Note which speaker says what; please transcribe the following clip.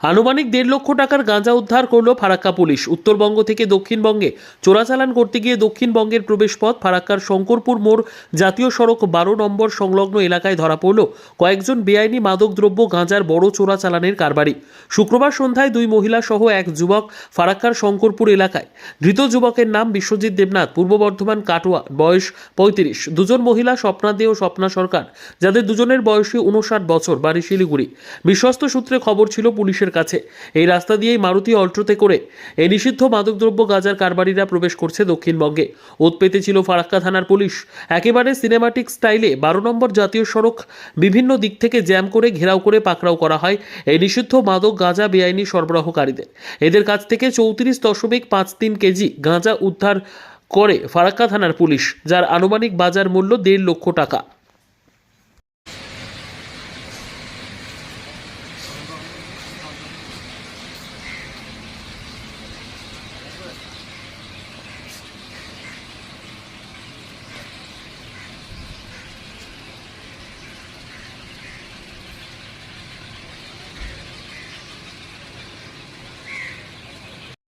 Speaker 1: আনুমানিক দেড় লক্ষ টাকার গাঁজা উদ্ধার করল ফারাক্কা পুলিশ। উত্তরবঙ্গ থেকে দক্ষিণবঙ্গে চোরাচালান করতে গিয়ে দক্ষিণবঙ্গের প্রবেশপথ ফারাক্কার শঙ্করপুর মোড় জাতীয় সড়ক বারো নম্বর সংলগ্ন এলাকায় ধরা পড়ল। কয়েকজন বেআইনি মাদকদ্রব্য গাঁজার বড় চোরাচালানের কারবারি। শুক্রবার সন্ধ্যায় দুই মহিলা সহ এক যুবক ফারাক্কার শঙ্করপুর এলাকায়। ধৃত যুবকের নাম বিশ্বজিৎ দেবনাথ, পূর্ব বর্ধমান কাটোয়া, বয়স পঁয়ত্রিশ। দুজন মহিলা স্বপ্না দে ও স্বপ্না সরকার, যাদের দুজনের বয়সী উনষাট বছর, বাড়ি শিলিগুড়ি। বিশ্বস্ত সূত্রে খবর ছিল পুলিশের কাছে। এই রাস্তা দিয়েই মারুতি অল্ট্রোতে করে এই নিষিদ্ধ মাদকদ্রব্য গাজার কারবারিরা প্রবেশ করছে দক্ষিণবঙ্গে। ওত ছিল ফারাক্কা থানার পুলিশ। একেবারে সিনেমাটিক স্টাইলে বারো নম্বর জাতীয় সড়ক বিভিন্ন দিক থেকে জ্যাম করে, ঘেরাও করে, পাকড়াও করা হয় এই নিষিদ্ধ মাদক গাঁজা বেআইনি সরবরাহকারীদের। এদের কাছ থেকে চৌত্রিশ দশমিক পাঁচ তিন কেজি গাঁজা উদ্ধার করে ফারাক্কা থানার পুলিশ, যার আনুমানিক বাজার মূল্য দেড় লক্ষ টাকা।